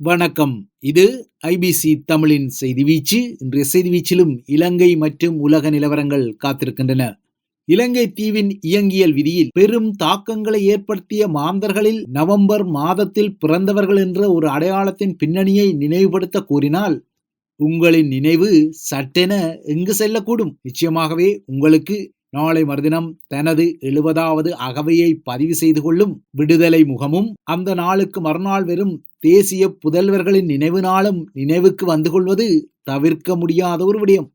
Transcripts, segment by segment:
வணக்கம். இது ஐபிசி தமிழின் செய்தி வீச்சு. இன்றைய செய்தி வீச்சிலும் இலங்கை மற்றும் உலக நிலவரங்கள் காத்திருக்கின்றன. இலங்கை தீவின் இயங்கியல் விதியில் பெரும் தாக்கங்களை ஏற்படுத்திய மாந்தர்களில் நவம்பர் மாதத்தில் பிறந்தவர்கள் என்ற ஒரு அடையாளத்தின் பின்னணியை நினைவுபடுத்த கூறினால் உங்களின் நினைவு சட்டென எங்கு செல்லக்கூடும்? நிச்சயமாகவே உங்களுக்கு நாளை மறுதினம் தனது எழுபதாவது அகவையை பதிவு செய்து கொள்ளும் விடுதலை முகமும் அந்த நாளுக்கு மறுநாள் வெறும் தேசிய புதல்வர்களின் நினைவு நாளும் நினைவுக்கு வந்து கொள்வது தவிர்க்க முடியாத ஒரு விடயம்.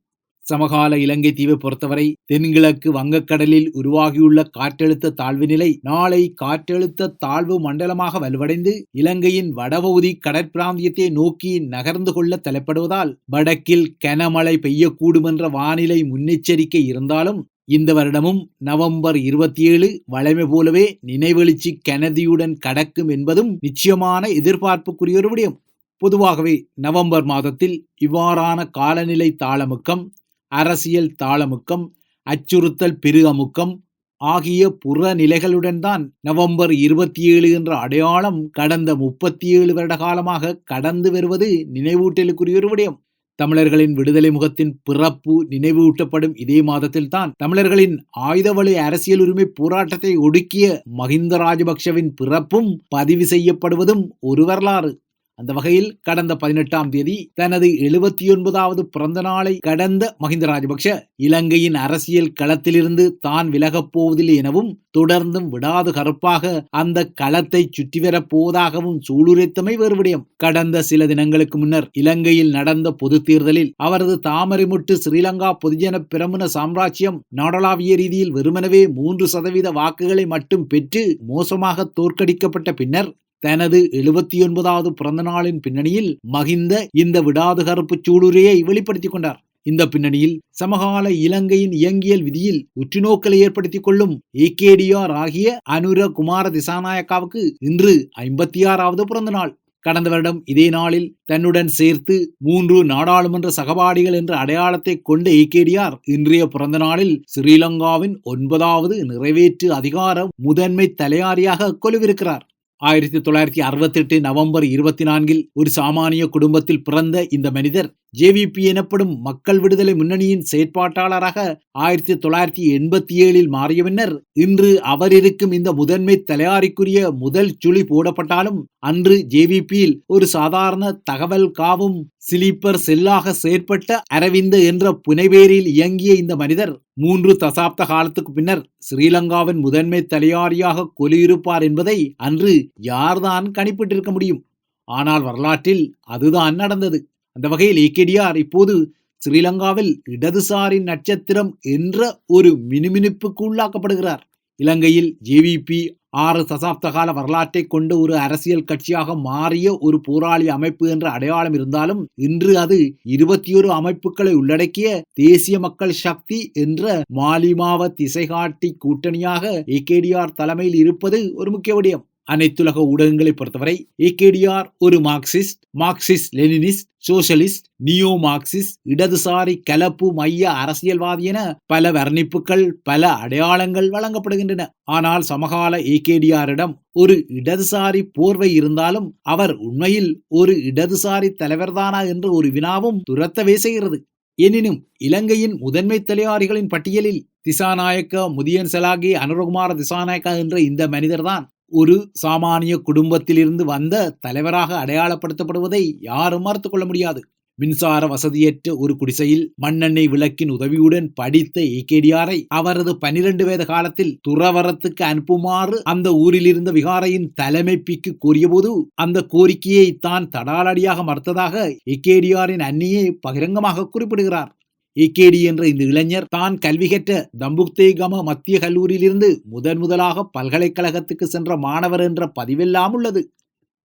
சமகால இலங்கை தீவை பொறுத்தவரை தென்கிழக்கு வங்கக்கடலில் உருவாகியுள்ள காற்றழுத்த தாழ்வு நிலை நாளை காற்றழுத்த தாழ்வு மண்டலமாக வலுவடைந்து இலங்கையின் வடபகுதி கடற்பிராந்தியத்தை நோக்கி நகர்ந்து கொள்ள தலைப்படுவதால் வடக்கில் கனமழை பெய்யக்கூடும் என்ற வானிலை முன்னெச்சரிக்கை இருந்தாலும் இந்த வருடமும் நவம்பர் இருபத்தி ஏழு வளமை போலவே நினைவெழுச்சி கனதியுடன் கடக்கும் என்பதும் நிச்சயமான எதிர்பார்ப்புக்குரிய ஒரு விடயம். பொதுவாகவே நவம்பர் மாதத்தில் இவ்வாறான காலநிலை தாளமுக்கம் அரசியல் தாளமுக்கம் அச்சுறுத்தல் பெருகமுக்கம் ஆகிய புறநிலைகளுடன் தான் நவம்பர் இருபத்தி ஏழு என்ற அடையாளம் கடந்த முப்பத்தி ஏழு வருட காலமாக கடந்து வருவது நினைவூட்டலுக்குரிய ஒரு விடயம். தமிழர்களின் விடுதலை முகத்தின் பிறப்பு நினைவூட்டப்படும் இதே மாதத்தில் தான் தமிழர்களின் ஆயுதவழி அரசியல் உரிமை போராட்டத்தை ஒடுக்கிய மஹிந்த ராஜபக்ஷவின் பிறப்பும் பதிவு செய்யப்படுவதும் ஒரு வரலாறு. அந்த வகையில் கடந்த பதினெட்டாம் தேதி தனது எழுபத்தி ஒன்பதாவது பிறந்த நாளை கடந்த மஹிந்த ராஜபக்ஷ இலங்கையின் அரசியல் களத்திலிருந்து தான் விலகப் போவதில்லை எனவும் தொடர்ந்தும் விடாது கருப்பாக அந்த களத்தை சுற்றி வரப் போவதாகவும் சூளுரைத்தமை வேறு விடயம். கடந்த சில தினங்களுக்கு முன்னர் இலங்கையில் நடந்த பொது தேர்தலில் அவரது தாமரைமுட்டு ஸ்ரீலங்கா பொதுஜன பிரமுன சாம்ராஜ்யம் நாடளாவிய ரீதியில் வெறுமனவே மூன்று சதவீத வாக்குகளை மட்டும் பெற்று மோசமாக தோற்கடிக்கப்பட்ட பின்னர் தனது எழுபத்தி ஒன்பதாவது பிறந்த நாளின் பின்னணியில் மகிந்த இந்த விடாது கருப்பு சூளுரையை வெளிப்படுத்திக் கொண்டார். இந்த பின்னணியில் சமகால இலங்கையின் இயங்கியல் விதியில் உற்றுநோக்கலை ஏற்படுத்திக் கொள்ளும் ஏகேடிஆர் ஆகிய அனுர குமார திசாநாயக்காவுக்கு இன்று ஐம்பத்தி ஆறாவது பிறந்த நாள் கடந்த வருடம் இதே நாளில் தன்னுடன் சேர்த்து மூன்று நாடாளுமன்ற சகபாடிகள் என்ற அடையாளத்தை கொண்ட ஏகேடிஆர் இன்றைய பிறந்த நாளில் ஸ்ரீலங்காவின் ஒன்பதாவது நிறைவேற்று அதிகார முதன்மை தலையாரியாக கொலுவிருக்கிறார். ஆயிரத்தி தொள்ளாயிரத்தி அறுபத்தி எட்டு நவம்பர் இருபத்தி நான்கில் ஒரு சாமானிய குடும்பத்தில் பிறந்த இந்த மனிதர் ஜேவிபி எனப்படும் மக்கள் விடுதலை முன்னணியின் செயற்பாட்டாளராக ஆயிரத்தி தொள்ளாயிரத்தி எண்பத்தி ஏழில் மாறிய பின்னர் இன்று அவர் இருக்கும் இந்த முதன்மை தலையாரிக்குரிய முதல் சுழி போடப்பட்டாலும் அன்று ஜேவிபியில் ஒரு சாதாரண தகவல் காவும் சிலிப்பர் செல்லாக செயற்பட்ட அரவிந்த என்ற புனைவேரில் இயங்கிய இந்த மனிதர் மூன்று தசாப்த காலத்துக்கு பின்னர் ஸ்ரீலங்காவின் முதன்மை தலையாரியாக கொலியிருப்பார் என்பதை அன்று யார்தான் கணிப்பிட்டிருக்க முடியும்? ஆனால் வரலாற்றில் அதுதான் நடந்தது. அந்த வகையில் ஏகேடிஆர் இப்போது ஸ்ரீலங்காவில் இடதுசாரி நட்சத்திரம் என்ற ஒரு மினுமினுப்புக்கு உள்ளாக்கப்படுகிறார். இலங்கையில் ஜேவிபி ஆறு தசாப்த கால வரலாற்றை கொண்டு ஒரு அரசியல் கட்சியாக மாறிய ஒரு போராளி அமைப்பு என்ற அடையாளம் இருந்தாலும் இன்று அது இருபத்தி ஒரு அமைப்புகளை உள்ளடக்கிய தேசிய மக்கள் சக்தி என்ற மாலிமாவ திசைகாட்டி கூட்டணியாக ஏகேடிஆர் தலைமையில் இருப்பது ஒரு முக்கிய விடயம். அனைத்துலக ஊடகங்களை பொறுத்தவரை ஏகேடிஆர் ஒரு Marxist Marxist Leninist socialist neo Marxist இடதுசாரி கலப்பு மைய அரசியல்வாதி என பல வர்ணிப்புகள் பல அடையாளங்கள் வழங்கப்படுகின்றன. ஆனால் சமகால ஏகேடிஆரிடம் ஒரு இடதுசாரி போர்வை இருந்தாலும் அவர் உண்மையில் ஒரு இடதுசாரி தலைவர்தானா என்ற ஒரு வினாவும் துரத்தவே செய்கிறது. எனினும் இலங்கையின் முதன்மை தலையாரிகளின் பட்டியலில் திசாநாயக்க முதியன் செலாகி அனுரகுமார திசாநாயக்கா என்ற இந்த மனிதர்தான் ஒரு சாமானிய குடும்பத்திலிருந்து வந்த தலைவராக அடையாளப்படுத்தப்படுவதை யாரும் மறுத்து கொள்ள முடியாது. மின்சார வசதியற்ற ஒரு குடிசையில் மண்ணெண்ணெய் விளக்கின் உதவியுடன் படித்த ஏகேடியாரை அவரது பனிரெண்டு வயது காலத்தில் துறவரத்துக்கு அனுப்புமாறு அந்த ஊரில் இருந்த விகாரையின் தலைமைப்பிக்கு கூறியபோது அந்த கோரிக்கையை தான் தடாலடியாக மறுத்ததாக ஏகேடியாரின் அன்னியே பகிரங்கமாக குறிப்பிடுகிறார். ஏகேடி என்ற இந்த இளைஞர் தான் கல்வி கற்ற தம்புக்தேகம மத்திய கல்லூரியிலிருந்து முதன் முதலாக பல்கலைக்கழகத்துக்கு சென்ற மாணவர் என்ற பதிவெல்லாம் உள்ளது.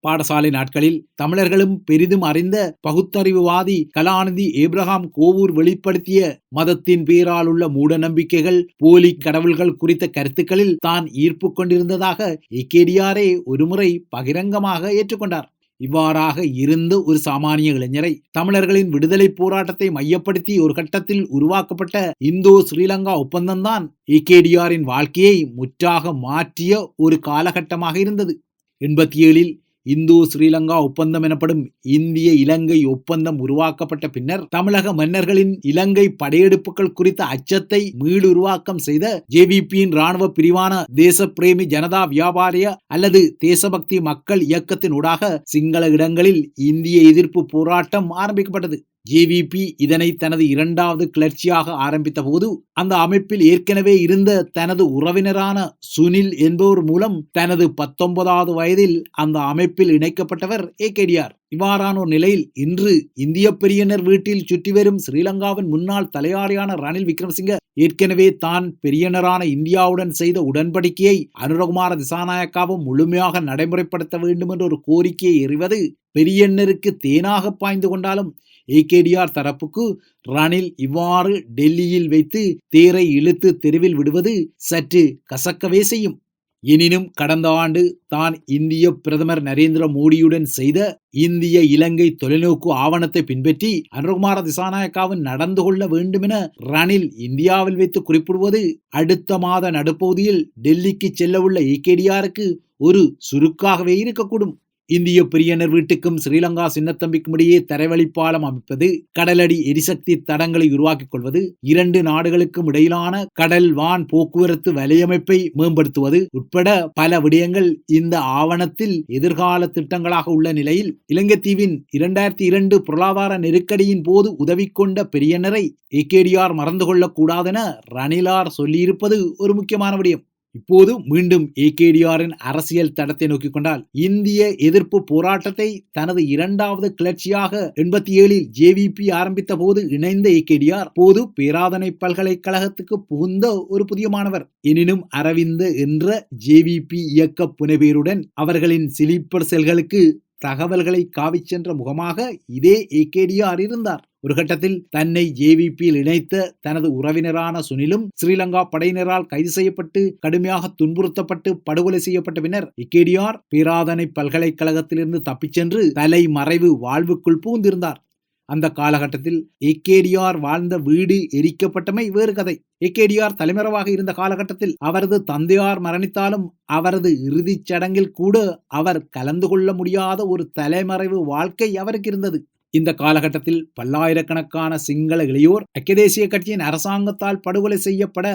பாடசாலை நாட்களில் தமிழர்களும் பெரிதும் அறிந்த பகுத்தறிவுவாதி கலாநிதி ஏப்ரஹாம் கோவூர் வெளிப்படுத்திய மதத்தின் பேரால் உள்ள மூட நம்பிக்கைகள் போலி கடவுள்கள் குறித்த கருத்துக்களில் தான் ஈர்ப்பு கொண்டிருந்ததாக இக்கேடியாரே ஒருமுறை பகிரங்கமாக ஏற்றுக்கொண்டார். இவ்வாறாக இருந்து ஒரு சாமானிய இளைஞரை தமிழர்களின் விடுதலை போராட்டத்தை மையப்படுத்தி ஒரு கட்டத்தில் உருவாக்கப்பட்ட இந்தோ ஸ்ரீலங்கா ஒப்பந்தம்தான் ஏகேடிஆரின் வாழ்க்கையை முற்றாக மாற்றிய ஒரு காலகட்டமாக இருந்தது. எண்பத்தி ஏழில் இந்தோ ஸ்ரீலங்கா ஒப்பந்தம் எனப்படும் இந்திய இலங்கை ஒப்பந்தம் உருவாக்கப்பட்ட பின்னர் தமிழக மன்னர்களின் இலங்கை படையெடுப்புகள் குறித்த அச்சத்தை மீளுருவாக்கம் செய்த ஜேவிபியின் ராணுவ பிரிவான தேசப்பிரேமி ஜனதா வியாபாரிய அல்லது தேசபக்தி மக்கள் இயக்கத்தின் ஊடாக சிங்கள இடங்களில் இந்திய எதிர்ப்பு போராட்டம் ஆரம்பிக்கப்பட்டது. ஜேவிபி இதனை தனது இரண்டாவது கிளர்ச்சியாக ஆரம்பித்த போது அந்த அமைப்பில் ஏற்கனவே இருந்த தனது உறவினரான சுனில் என்பவர் மூலம் தனது பத்தொன்பதாவது வயதில் அந்த அமைப்பில் இணைக்கப்பட்டவர் ஏகேடிஆர் இவ்வாறான ஒரு நிலையில் இன்று இந்திய பெரியனர் வீட்டில் சுற்றி வரும் ஸ்ரீலங்காவின் முன்னாள் தலையாரியான ரணில் விக்ரமசிங்க ஏற்கனவே தான் பெரியனரான இந்தியாவுடன் செய்த உடன்படிக்கையை அனுரகுமார திசாநாயக்காவும் முழுமையாக நடைமுறைப்படுத்த வேண்டும் என்ற ஒரு கோரிக்கையை எறிவது பெரியண்ணருக்கு தேனாக பாய்ந்து கொண்டாலும் ஏகேடிஆர் தரப்புக்கு ரணில் இவ்வாறு டெல்லியில் வைத்து தேரை இழுத்து தெருவில் விடுவது சற்று கசக்கவே செய்யும். எனினும் கடந்த ஆண்டு தான் இந்திய பிரதமர் நரேந்திர மோடியுடன் செய்த இந்திய இலங்கை தொலைநோக்கு ஆவணத்தை பின்பற்றி அனுகுமார திசாநாயக்காவும் நடந்து கொள்ள வேண்டுமென ரணில் இந்தியாவில் வைத்து குறிப்பிடுவது அடுத்த மாத நடுப்பகுதியில் டெல்லிக்கு செல்லவுள்ள ஏகேடிஆருக்கு ஒரு சுருக்காகவே இருக்கக்கூடும். இந்திய பிரியனர் வீட்டுக்கும் ஸ்ரீலங்கா சின்னத்தம்பிக்கும் இடையே தரைவழிப்பாலம் அமைப்பது கடலடி எரிசக்தி தடங்களை உருவாக்கிக் கொள்வது இரண்டு நாடுகளுக்கும் இடையிலான கடல் வான் போக்குவரத்து வலையமைப்பை மேம்படுத்துவது உட்பட பல விடயங்கள் இந்த ஆவணத்தில் எதிர்கால திட்டங்களாக உள்ள நிலையில் இலங்கை தீவின் இரண்டாயிரத்தி இரண்டு பொருளாதார நெருக்கடியின் போது உதவி கொண்ட பெரியனரை ஏகேடிஆர் மறந்து கொள்ளக்கூடாதென ரணிலார் சொல்லியிருப்பது ஒரு முக்கியமான விடயம். இப்போது மீண்டும் ஏகேடிஆரின் அரசியல் தடத்தை நோக்கிக் கொண்டால் இந்திய எதிர்ப்பு போராட்டத்தை தனது இரண்டாவது கிளர்ச்சியாக எண்பத்தி ஏழில் ஜேவிபி ஆரம்பித்த போது இணைந்த ஏகேடிஆர் போது பேராதனை பல்கலைக்கழகத்துக்கு புகுந்த ஒரு புதிய மாணவர். எனினும் அரவிந்த என்ற ஜேவிபி இயக்க புனைவேருடன் அவர்களின் சிலிப்பர் செல்களுக்கு தகவல்களை காவிச் சென்ற முகமாக இதே ஏகேடிஆர் இருந்தார். ஒரு கட்டத்தில் தன்னை ஜேவிபியில் இணைத்த தனது உறவினரான சுனிலும் ஸ்ரீலங்கா படையினரால் கைது செய்யப்பட்டு கடுமையாக துன்புறுத்தப்பட்டு படுகொலை செய்யப்பட்ட பின்னர் இக்கேடியார் பேராதனை பல்கலைக்கழகத்திலிருந்து தப்பிச் சென்று தலைமறைவு வாழ்வுக்குள் பூந்திருந்தார் அந்த காலகட்டத்தில் ஏகேடிஆர் வாழ்ந்த வீடு எரிக்கப்பட்டமை வேறு கதை. ஏகேடிஆர் தலைமறைவாக இருந்த காலகட்டத்தில் அவரது தந்தையார் மரணித்தாலும் அவரது இறுதிச் சடங்கில் கூட அவர் கலந்து கொள்ள முடியாத ஒரு தலைமறைவு வாழ்க்கை அவருக்கு இருந்தது இந்த காலகட்டத்தில் பல்லாயிரக்கணக்கான சிங்கள இளையோர் ஐக்கிய தேசிய கட்சியின் அரசாங்கத்தால் படுகொலை செய்யப்பட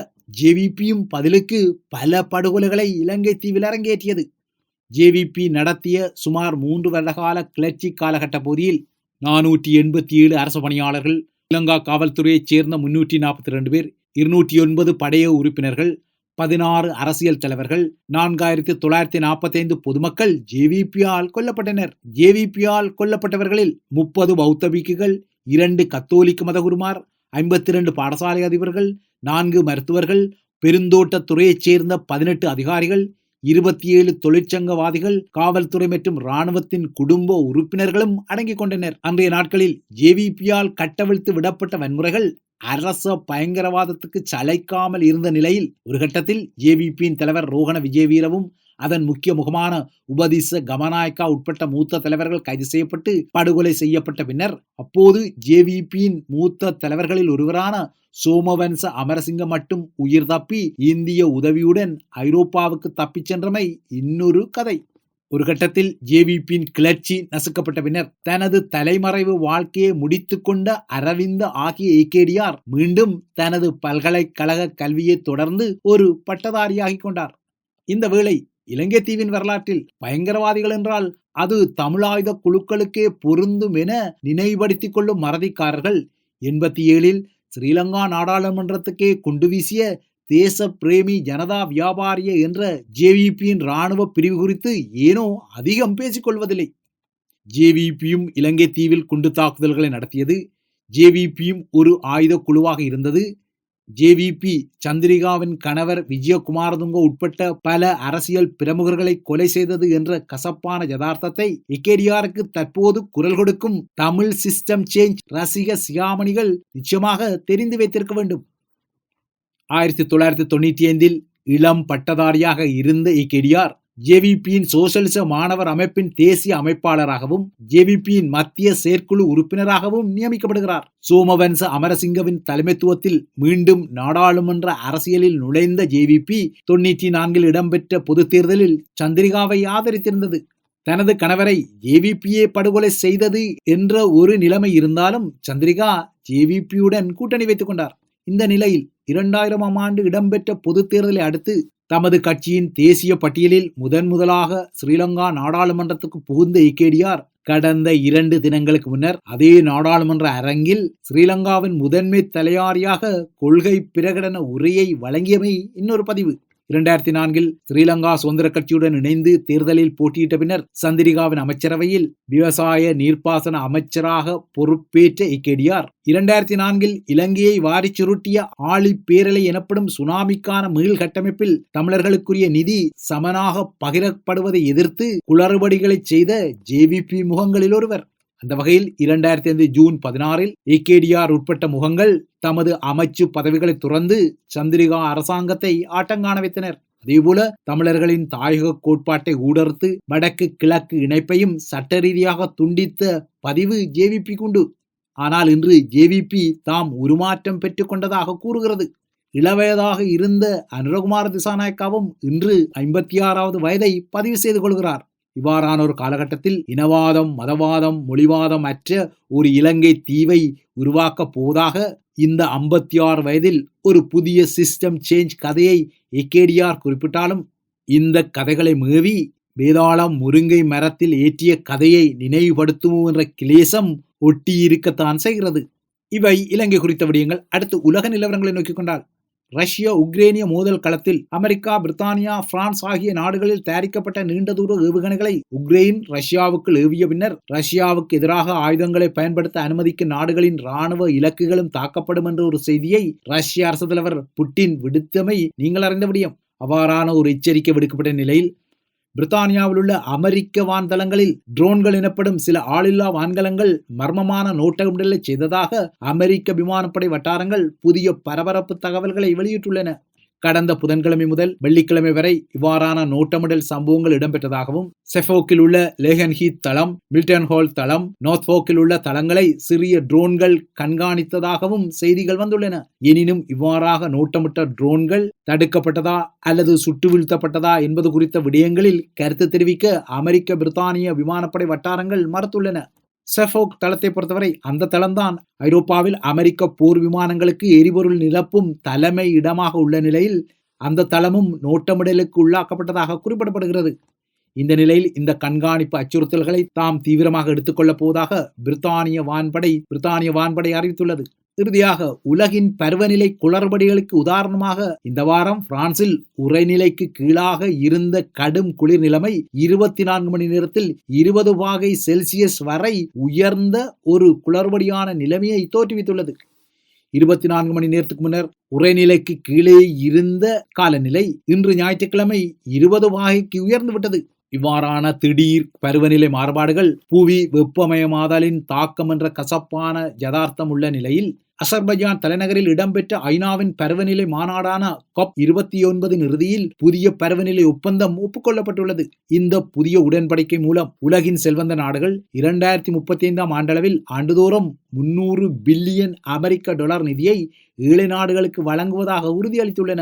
ஜேவிபியும் பதிலுக்கு பல படுகொலைகளை இலங்கை தீவில் அரங்கேற்றியது. ஜேவிபி நடத்திய சுமார் மூன்று வருடகால கிளர்ச்சி காலகட்ட பகுதியில் நானூற்றி எண்பத்தி ஏழு அரசு பணியாளர்கள் இலங்கா காவல்துறையைச் சேர்ந்த முன்னூற்றி நாற்பத்தி ரெண்டு பேர் இருநூற்றி ஒன்பது படைய உறுப்பினர்கள் பதினாறு அரசியல் தலைவர்கள் நான்காயிரத்தி தொள்ளாயிரத்தி நாற்பத்தி ஐந்து பொதுமக்கள் ஜேவிபியால் கொல்லப்பட்டனர். ஜேவிபியால் கொல்லப்பட்டவர்களில் முப்பது பௌத்த பிக்குகள் இரண்டு கத்தோலிக்க மதகுருமார் ஐம்பத்தி இரண்டு பாடசாலை அதிபர்கள் நான்கு மருத்துவர்கள் பெருந்தோட்டத்துறையைச் சேர்ந்த பதினெட்டு அதிகாரிகள் இருபத்தி ஏழு தொழிற்சங்கவாதிகள் காவல்துறை மற்றும் இராணுவத்தின் குடும்ப உறுப்பினர்களும் அடங்கிக் கொண்டனர். அன்றைய நாட்களில் ஜேவிபியால் கட்டவிழ்த்து விடப்பட்ட வன்முறைகள் அரச பயங்கரவாதத்துக்கு சளைக்காமல் இருந்த நிலையில் ஒரு கட்டத்தில் ஜேவிபியின் தலைவர் ரோகண விஜயவீரவும் அதன் முக்கிய முகமான உபதிச கமநாயக்கா உட்பட்ட மூத்த தலைவர்கள் கைது செய்யப்பட்டு படுகொலை செய்யப்பட்ட பின்னர் அப்போது ஜேவிபியின் மூத்த தலைவர்களில் ஒருவரான சோமவன்ச அமரசிங்க மட்டும் உயிர் தப்பி இந்திய உதவியுடன் ஐரோப்பாவுக்கு தப்பிச் சென்றமை இன்னொரு கதை. ஒரு கட்டத்தில் ஜேவிபியின் கிளர்ச்சி நசுக்கப்பட்ட பின்னர் தனது தலைமறைவு வாழ்க்கையை முடித்து கொண்ட அரவிந்த ஆகிய ஏகேடியார் மீண்டும் தனது பல்கலைக்கழக கல்வியை தொடர்ந்து ஒரு பட்டதாரியாகிக் கொண்டார். இந்த வேளை இலங்கை தீவின் வரலாற்றில் பயங்கரவாதிகள் என்றால் அது தமிழாயுத குழுக்களுக்கே பொருந்தும் என நினைவுபடுத்திக் கொள்ளும் மறதிக்காரர்கள். எண்பத்தி ஏழில் ஸ்ரீலங்கா நாடாளுமன்றத்துக்கே குண்டு வீசிய தேச பிரேமி ஜனதா வியாபாரிய என்ற ஜேவிபியின் இராணுவ பிரிவு குறித்து ஏனோ அதிகம் பேசிக்கொள்வதில்லை. ஜேவிபியும் இலங்கை தீவில் குண்டு தாக்குதல்களை நடத்தியது. ஜேவிபியும் ஒரு ஆயுத குழுவாக இருந்தது. ஜேவிபி சந்திரிகாவின் கணவர் விஜயகுமாரதுங்கோ உட்பட்ட பல அரசியல் பிரமுகர்களை கொலை செய்தது என்ற கசப்பான யதார்த்தத்தை இக்கேடியாருக்கு தற்போது குரல் கொடுக்கும் தமிழ் சிஸ்டம் சேஞ்ச் ரசிக சியாமணிகள் நிச்சயமாக தெரிந்து வைத்திருக்க வேண்டும். ஆயிரத்தி தொள்ளாயிரத்தி தொண்ணூற்றி ஐந்தில் இளம் பட்டதாரியாக இருந்த இக்கெடியார் ஜேவிபியின் சோசலிச மாணவர் அமைப்பின் தேசிய அமைப்பாளராகவும் ஜேவிபியின் மத்திய செயற்குழு உறுப்பினராகவும் நியமிக்கப்படுகிறார். சோமவன்ச அமரசிங்கவின் தலைமைத்துவத்தில் மீண்டும் நாடாளுமன்ற அரசியலில் நுழைந்த ஜேவிபி தொண்ணூற்றி நான்கில் இடம்பெற்ற பொதுத் தேர்தலில் சந்திரிகாவை ஆதரித்திருந்தது. தனது கணவரை ஜேவிபியே படுகொலை செய்தது என்ற ஒரு நிலைமை இருந்தாலும் சந்திரிகா ஜேவிபியுடன் கூட்டணி வைத்துக் கொண்டார். இந்த நிலையில் இரண்டாயிரமாம் ஆண்டு இடம்பெற்ற பொதுத் தேர்தலை அடுத்து தமது கட்சியின் தேசிய பட்டியலில் முதன் முதலாக ஸ்ரீலங்கா நாடாளுமன்றத்துக்கு புகுந்த இக்கேடியார் கடந்த இரண்டு தினங்களுக்கு முன்னர் அதே நாடாளுமன்ற அரங்கில் ஸ்ரீலங்காவின் முதன்மை தலையாரியாக கொள்கை பிரகடன உரையை வழங்கியமை இன்னொரு பதிவு. இரண்டாயிரத்தி நான்கில் ஸ்ரீலங்கா சுதந்திர கட்சியுடன் இணைந்து தேர்தலில் போட்டியிட்ட பின்னர் சந்திரிகாவின் அமைச்சரவையில் விவசாய நீர்ப்பாசன அமைச்சராக பொறுப்பேற்ற இக்கெடியார் இரண்டாயிரத்தி நான்கில் இலங்கையை வாரி சுருட்டிய ஆழி பேரலை எனப்படும் சுனாமிக்கான மீள் கட்டமைப்பில் தமிழர்களுக்குரிய நிதி சமனாக பகிரப்படுவதை எதிர்த்து குளறுபடிகளை செய்த ஜேவிபி முகங்களில் ஒருவர். அந்த வகையில் இரண்டாயிரத்தி ஐந்து ஜூன் பதினாறில் ஏகேடிஆர் உட்பட்ட முகங்கள் தமது அமைச்சு பதவிகளை துறந்து சந்திரிகா அரசாங்கத்தை ஆட்டங்காண வைத்தனர். அதேபோல தமிழர்களின் தாயக கோட்பாட்டை ஊடர்த்து வடக்கு கிழக்கு இணைப்பையும் சட்ட ரீதியாக துண்டித்த பதிவு ஜேவிபி குண்டு. ஆனால் இன்று ஜேவிபி தாம் உருமாற்றம் பெற்றுக்கொண்டதாக கூறுகிறது. இளவயதாக இருந்த அனுரகுமார் திசாநாயக்காவும் இன்று ஐம்பத்தி ஆறாவது வயதை பதிவு செய்து கொள்கிறார். இவ்வாறான ஒரு காலகட்டத்தில் இனவாதம் மதவாதம் மொழிவாதம் அற்ற ஒரு இலங்கை தீவை உருவாக்கப் போவதாக இந்த ஐம்பத்தி ஆறு வயதில் ஒரு புதிய சிஸ்டம் சேஞ்ச் கதையை எக்கேடியார் குறிப்பிட்டாலும் இந்த கதைகளை மேவி வேதாளம் முருங்கை மரத்தில் ஏற்றிய கதையை நினைவுபடுத்துவோம் என்ற கிளேசம் ஒட்டி இருக்கத்தான் செய்கிறது. இவை இலங்கை குறித்த விடயங்கள். அடுத்து உலக நிலவரங்களை நோக்கிக் கொண்டால் ரஷ்ய உக்ரேனிய மோதல் களத்தில் அமெரிக்கா பிரித்தானியா பிரான்ஸ் ஆகிய நாடுகளில் தயாரிக்கப்பட்ட நீண்ட தூர ஏவுகணைகளை உக்ரைன் ரஷ்யாவுக்கு ஏவிய பின்னர் ரஷ்யாவுக்கு எதிராக ஆயுதங்களை பயன்படுத்த அனுமதிக்கும் நாடுகளின் ராணுவ இலக்குகளும் தாக்கப்படும் என்ற ஒரு செய்தியை ரஷ்ய அரசு தலைவர் புட்டின் விடுத்தமை நீங்கள் அறிந்த முடியும் அவ்வாறான ஒரு எச்சரிக்கை விடுக்கப்பட்ட நிலையில் பிரித்தானியாவில் உள்ள அமெரிக்க வான்தளங்களில் ட்ரோன்கள் எனப்படும் சில ஆளில்லா வான்கலங்கள் மர்மமான நோட்டமிடலை செய்ததாக அமெரிக்க விமானப்படை வட்டாரங்கள் புதிய பரபரப்பு தகவல்களை வெளியிட்டுள்ளன. கடந்த புதன்கிழமை முதல் வெள்ளிக்கிழமை வரை இவ்வாறான நோட்டமிடல் சம்பவங்கள் இடம்பெற்றதாகவும் செஃபோக்கில் உள்ள லேகன்ஹீத் தளம் மில்டன் ஹால் தளம் நோர்த்போக்கில் உள்ள தளங்களை சிறிய ட்ரோன்கள் கண்காணித்ததாகவும் செய்திகள் வந்துள்ளன. எனினும் இவ்வாறாக நோட்டமிட்ட ட்ரோன்கள் தடுக்கப்பட்டதா அல்லது சுட்டு வீழ்த்தப்பட்டதா என்பது குறித்த விடயங்களில் கருத்து தெரிவிக்க அமெரிக்க பிரித்தானிய விமானப்படை வட்டாரங்கள் மறுத்துள்ளன. செஃபோக் தளத்தை பொறுத்தவரை அந்த தளம்தான். ஐரோப்பாவில் அமெரிக்க போர் விமானங்களுக்கு எரிபொருள் நிரப்பும் தலைமை இடமாக உள்ள நிலையில் அந்த தளமும் நோட்டமிடலுக்கு உள்ளாக்கப்பட்டதாக குறிப்பிடப்படுகிறது. இந்த நிலையில் இந்த கண்காணிப்பு அச்சுறுத்தல்களை தாம் தீவிரமாக எடுத்துக்கொள்ளப் போவதாக பிரித்தானிய வான்படை பிரித்தானிய வான்படை அறிவித்துள்ளது. இறுதியாக உலகின் பருவநிலை குளறுபடிகளுக்கு உதாரணமாக இந்த வாரம் பிரான்சில் உரைநிலைக்கு கீழாக இருந்த கடும் குளிர் நிலைமை இருபத்தி நான்கு மணி நேரத்தில் இருபது வாகை செல்சியஸ் வரை உயர்ந்த ஒரு குளறுபடியான நிலைமையை தோற்றுவித்துள்ளது. இருபத்தி நான்கு மணி நேரத்துக்கு முன்னர் உரைநிலைக்கு கீழே இருந்த காலநிலை இன்று ஞாயிற்றுக்கிழமை இருபது வாகைக்கு உயர்ந்து விட்டது. இவ்வாறான திடீர் பருவநிலை மாறுபாடுகள் புவி வெப்பமயமாதலின் தாக்கம் என்ற கசப்பான யதார்த்தம் உள்ள நிலையில் அசர்பைஜான் தலைநகரில் இடம்பெற்ற ஐநாவின் பருவநிலை மாநாடான கப் இருபத்தி ஒன்பதின் இறுதியில் புதிய பருவநிலை ஒப்பந்தம் ஒப்புக்கொள்ளப்பட்டுள்ளது. இந்த புதிய உடன்படிக்கை மூலம் உலகின் செல்வந்த நாடுகள் இரண்டாயிரத்தி முப்பத்தி ஐந்தாம் ஆண்டளவில் ஆண்டுதோறும் முன்னூறு பில்லியன் அமெரிக்க டாலர் நிதியை ஏழை நாடுகளுக்கு வழங்குவதாக உறுதியளித்துள்ளன.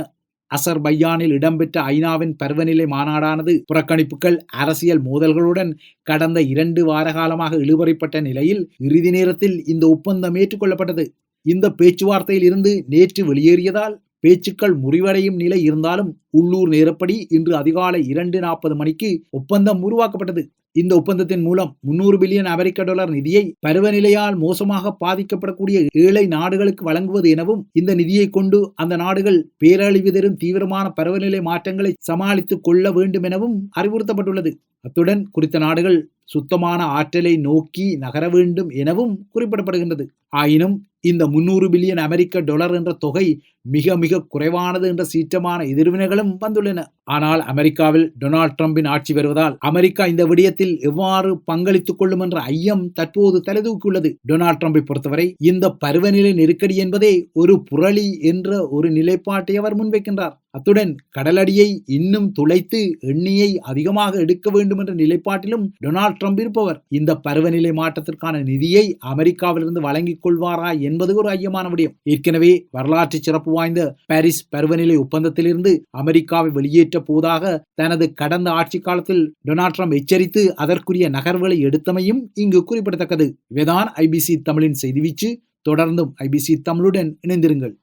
அசர்பையானில் இடம்பெற்ற ஐநாவின் பருவநிலை மாநாடானது புறக்கணிப்புகள் அரசியல் மோதல்களுடன் கடந்த இரண்டு வார காலமாக இழுபறிப்பட்ட நிலையில் இறுதி நேரத்தில் இந்த ஒப்பந்தம் ஏற்றுக்கொள்ளப்பட்டது. இந்த பேச்சுவார்த்தையில் இருந்து நேற்று வெளியேறியதால் பேச்சுக்கள் முறிவடையும் நிலை இருந்தாலும் உள்ளூர் நேரப்படி இன்று அதிகாலை இரண்டு நாற்பது மணிக்கு ஒப்பந்தம் உருவாக்கப்பட்டது. இந்த ஒப்பந்தத்தின் மூலம் முன்னூறு பில்லியன் அமெரிக்க டாலர் நிதியை பருவநிலையால் மோசமாக பாதிக்கப்படக்கூடிய ஏழை நாடுகளுக்கு வழங்குவது எனவும் இந்த நிதியை கொண்டு அந்த நாடுகள் பேரழிவு தரும் தீவிரமான பருவநிலை மாற்றங்களை சமாளித்துக் கொள்ள வேண்டும் எனவும் அறிவுறுத்தப்பட்டுள்ளது. அத்துடன் குறித்த நாடுகள் சுத்தமான ஆற்றலை நோக்கி நகர வேண்டும் எனவும் குறிப்பிடப்படுகின்றது. ஆயினும் இந்த முன்னூறு பில்லியன் அமெரிக்க டாலர் என்ற தொகை மிக மிக குறைவானது என்ற சீற்றமான எதிர்வினைகளும் வந்துள்ளன. ஆனால் அமெரிக்காவில் டொனால்ட் ட்ரம்பின் ஆட்சி வருவதால் அமெரிக்கா இந்த விடயத்தில் எவ்வாறு பங்களித்துக் கொள்ளும் என்ற ஐயம் தற்போது தலைதூக்கியுள்ளது. டொனால்ட் ட்ரம்பை பொறுத்தவரை இந்த பருவநிலை நெருக்கடி என்பதே ஒரு புரளி என்ற ஒரு நிலைப்பாட்டை அவர் முன்வைக்கின்றார். அத்துடன் கடலடியை இன்னும் துளைத்து எண்ணியை அதிகமாக எடுக்க வேண்டும் என்ற நிலைப்பாட்டிலும் டொனால்ட் ட்ரம்ப் இருப்பவர். இந்த பருவநிலை மாற்றத்திற்கான நிதியை அமெரிக்காவிலிருந்து வழங்கிக் கொள்வாரா என்பது ஒரு ஐயமான விடயம். ஏற்கனவே வரலாற்று சிறப்பு வாய்ந்த பாரிஸ் பருவநிலை ஒப்பந்தத்திலிருந்து அமெரிக்காவை வெளியேற்ற போதாக தனது கடந்த ஆட்சி காலத்தில் டொனால்ட் ட்ரம்ப் எச்சரித்து அதற்குரிய நகர்வுகளை எடுத்தமையும் இங்கு குறிப்பிடத்தக்கது. இவைதான் ஐபிசி தமிழின் செய்திவீச்சு தொடர்ந்தும் ஐபிசி தமிழுடன் இணைந்திருங்கள்.